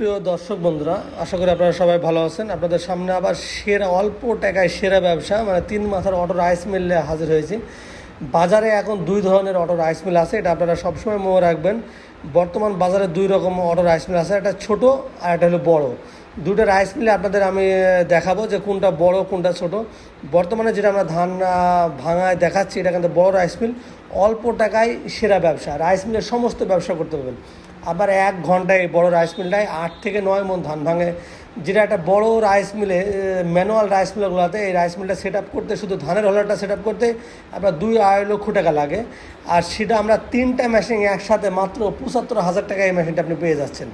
প্রিয় দর্শক বন্ধুরা, আশা করি আপনারা সবাই ভালো আছেন। আপনাদের সামনে আবার সেরা, অল্প টাকায় সেরা ব্যবসা মানে তিন মাথার অটো রাইস মিলে হাজির হয়েছি। বাজারে এখন দুই ধরনের অটো রাইস মিল আছে, এটা আপনারা সবসময় মনে রাখবেন। বর্তমান বাজারে দুই রকম অটো রাইস মিল আছে, একটা ছোট আর একটা হলো বড়। দুটো রাইস মিলে আপনাদের আমি দেখাবো যে কোনটা বড়, কোনটা ছোট। বর্তমানে যেটা আমরা ধান ভাঙায় দেখাচ্ছি, এটা কিন্তু বড় রাইস মিল। অল্প টাকায় সেরা ব্যবসা, রাইস মিলের সমস্ত ব্যবসা করতে পারবেন। আবার এক ঘন্টায় বড় রাইস মিলটায় আট থেকে নয় মন ধান ভাঙে। যেটা একটা বড় রাইস মিলে ম্যানুয়াল রাইস মিলগুলোতে এই রাইস মিলটা সেট আপ করতে, শুধু ধানের হলারটা সেট আপ করতে আপনার দুই আড়াই লক্ষ টাকা লাগে। আর সেটা আমরা তিনটা মেশিন একসাথে মাত্র পঁচাত্তর হাজার টাকা এই মেশিনটা আপনি পেয়ে যাচ্ছেন।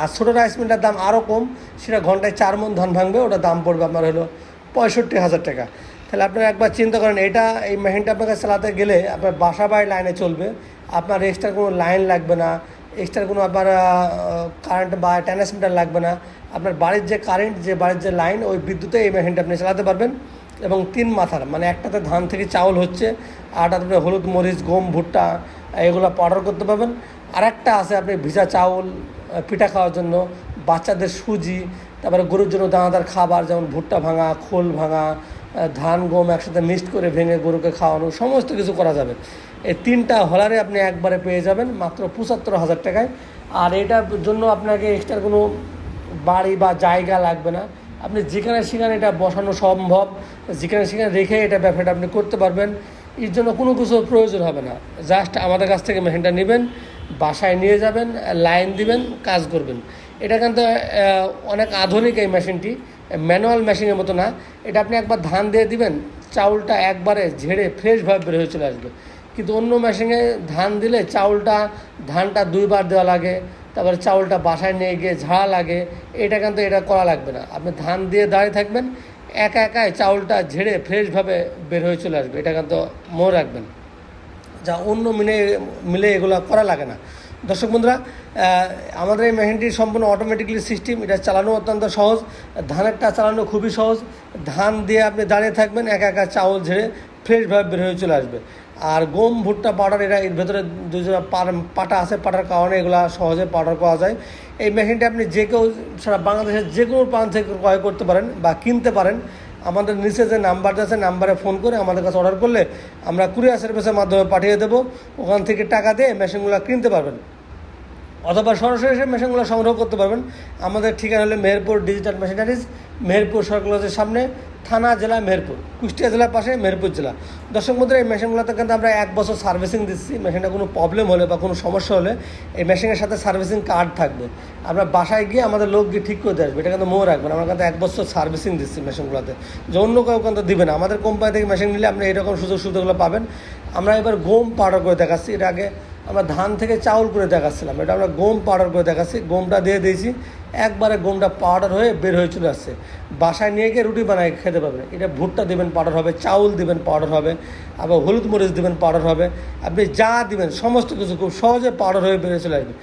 আর ছোটো রাইস মিলটার দাম আরও কম, সেটা ঘন্টায় চার মন ধান ভাঙবে ওটা দাম পড়বে আপনার হলো পঁয়ষট্টি হাজার টাকা। তাহলে আপনারা একবার চিন্তা করেন, এটা এই মেশিনটা আপনাকে চালাতে গেলে আপনার বাসা বাড়ি লাইনে চলবে, আপনার এক্সট্রা কোনো লাইন লাগবে না এক্সট্রা কোনো আপনার কারেন্ট বা ট্রান্সমিটার লাগবে না। আপনার বাড়ির যে কারেন্ট যে বাড়ির যে লাইন ওই বিদ্যুতে এই মেশিনটা আপনি চালাতে পারবেন। এবং তিন মাথার মানে একটাতে ধান থেকে চাউল হচ্ছে আরটাতে আপনি হলুদ মরিচ, গম, ভুট্টা, এগুলো পাউডার করতে পারবেন। আর একটা আছে আপনি ভিজা চাউল পিঠা খাওয়ার জন্য, বাচ্চাদের সুজি, তারপরে গরুর জন্য দানাদার খাবার, যেমন ভুট্টা ভাঙা, খোল ভাঙা ধান, গম একসাথে মিক্সড করে ভেঙে গরুকে খাওয়ানো, সমস্ত কিছু করা যাবে। এই তিনটা হলারে আপনি একবারে পেয়ে যাবেন, মাত্র পঁচাত্তর হাজার টাকায়। আর এটার জন্য আপনাকে এক্সট্রা কোনো বাড়ি বা জায়গা লাগবে না। আপনি যেখানে সেখানে এটা বসানো সম্ভব, যেখানে সেখানে রেখে এটা ব্যবসাটা আপনি করতে পারবেন। এর জন্য কোনো কিছু প্রয়োজন হবে না। জাস্ট আমাদের কাছ থেকে মেশিনটা নেবেন, বাসায় নিয়ে যাবেন লাইন দিবেন, কাজ করবেন। এটা কিন্তু অনেক আধুনিক এই মেশিনটি ম্যানুয়াল মেশিনের মতো না। এটা আপনি একবার ধান দিয়ে দিবেন, চাউলটা একবারে ঝেড়ে ফ্রেশভাবে বের হয়ে চলে আসবে। কিন্তু অন্য মেশিনে ধান দিলে চাউলটা, ধানটা দুইবার দেওয়া লাগে, তারপরে চাউলটা বাসায় নিয়ে গিয়ে ঝাড়া লাগে, এটা কিন্তু এটা করা লাগবে না। আপনি ধান দিয়ে দাঁড়িয়ে থাকবেন, একা একাই চাউলটা ঝেড়ে ফ্রেশভাবে বের হয়ে চলে আসবে। এটা কিন্তু মনে রাখবেন। যা অন্য মিলে মিলে এগুলো করা লাগে না। দর্শক বন্ধুরা আমাদের এই মেশিনটি সম্পূর্ণ অটোমেটিকলি সিস্টেম এটা চালানো অত্যন্ত সহজ, ধানেরটা চালানো খুবই সহজ, ধান দিয়ে আপনি দাঁড়িয়ে থাকবেন, একা একা চাউল ঝেড়ে ফ্রেশভাবে বের হয়ে চলে আসবে। আর গম, ভুট্টা, পাউডার, এটা এর ভেতরে দুজন পাটা আছে, পাটার কারণে এগুলো সহজে পাউডার করা যায়। এই মেশিনটি আপনি যে কেউ সারা বাংলাদেশের যে কোনো প্রান্ত থেকে ক্রয় করতে পারেন বা কিনতে পারেন, আমাদের নিচে যে নাম্বার আছে নাম্বারে ফোন করে আমাদের কাছে অর্ডার করলে আমরা কুরিয়ার সার্ভিসের মাধ্যমে পাঠিয়ে দেবো। ওখান থেকে টাকা দিয়ে মেশিনগুলো কিনতে পারবেন। অথবা সরাসরি এসে মেশিনগুলো সংগ্রহ করতে পারবেন। আমাদের ঠিকানা হলো মেহেরপুর ডিজিটাল মেশিনারিজ মেহেরপুর সরকারের সামনে, থানা জেলা মেহেরপুর, কুষ্টিয়া জেলার পাশে মেহেরপুর জেলা। দর্শক মধ্যে এই মেশিনগুলোতে কিন্তু আমরা এক বছর সার্ভিসিং দিচ্ছি। মেশিনটা কোনো প্রবলেম হলে বা কোনো সমস্যা হলে এই মেশিনের সাথে সার্ভিসিং কার্ড থাকবে। আমরা বাসায় গিয়ে আমাদের লোক গিয়ে ঠিক করে দিয়ে আসবে। এটা কিন্তু মনে রাখবেন, আমরা কিন্তু এক বছর সার্ভিসিং দিচ্ছি মেশিনগুলোতে যে অন্য কেউ কিন্তু দিবে না। আমাদের কোম্পানি থেকে মেশিন নিলে আপনি এরকম সুযোগ সুবিধাগুলো পাবেন। আমরা এবার গম পাউডার করে দেখাচ্ছি। এর আগে আমরা ধান থেকে চাউল করে দেখাচ্ছিলাম। এটা আমরা গম পাউডার করে দেখাচ্ছি। গমটা দিয়ে দিয়েছি। একবারে গমটা পাউডার হয়ে বের হয়ে চলে আসছে। বাসায় নিয়ে গিয়ে রুটি বানায় খেতে পারবেন এটা ভুট্টা দেবেন পাউডার হবে, চাউল দেবেন পাউডার হবে, আবার হলুদ মরিচ দেবেন পাউডার হবে। আপনি যা দিবেন, সমস্ত কিছু খুব সহজে পাউডার হয়ে বেরিয়ে চলে আসবে।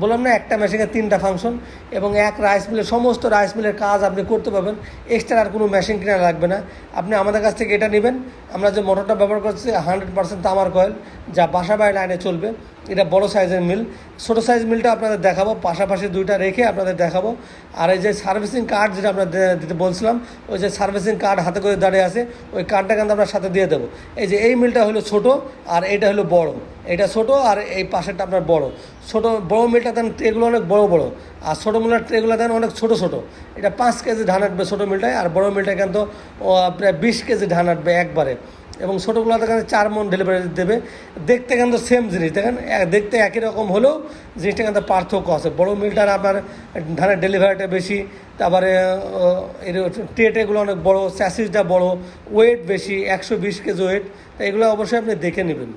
বললাম না, একটা মেশিনে তিনটা ফাংশন এবং এক রাইস মিলের সমস্ত রাইস মিলের কাজ আপনি করতে পারবেন। এক্সট্রা আর কোনো মেশিন কেনা লাগবে না। আপনি আমাদের কাছ থেকে এটা নেবেন। আমরা যে মোটরটা ব্যবহার করছি হান্ড্রেড পার্সেন্ট তামার কয়েল যা বাসা বাড়ি লাইনে চলবে। এটা বড় সাইজের মিল। ছোটো সাইজ মিলটা আপনাদের দেখাবো। পাশাপাশি দুইটা রেখে আপনাদের দেখাবো। আর এই যে সার্ভিসিং কার্ড যেটা আপনাদের দিতে বলছিলাম, ওই যে সার্ভিসিং কার্ড হাতে করে দাঁড়িয়ে আছে, ওই কার্ডটা কিন্তু আমরা সাথে দিয়ে দেবো। এই যে এই মিলটা হলো ছোট, আর এটা হলো বড়। এটা ছোট আর এই পাশেরটা আপনার বড়। ছোট বড় মিলটা দেন ট্রেগুলো অনেক বড় বড়। আর ছোটো মিলের ট্রেগুলো দেন অনেক ছোট ছোট। এটা পাঁচ কেজি ধান আটবে ছোটো মিলটায়, আর বড় মিলটা কিন্তু প্রায় বিশ কেজি ধান আটবে একবারে। এবং ছোটোগুলো দেখেন চার মন ডেলিভারি দেবে। দেখতে কিন্তু সেম জিনিস। দেখেন দেখতে একই রকম হলেও জিনিসটা কিন্তু পার্থক্য আছে। বড় মিলটার আপনার ধানের ডেলিভারিটা বেশি, তারপরে এর টেটেগুলো অনেক বড়ো স্যাসিসটা বড় ওয়েট বেশি, একশো বিশ কেজি ওয়েট তো এগুলো অবশ্যই আপনি দেখে নেবেন।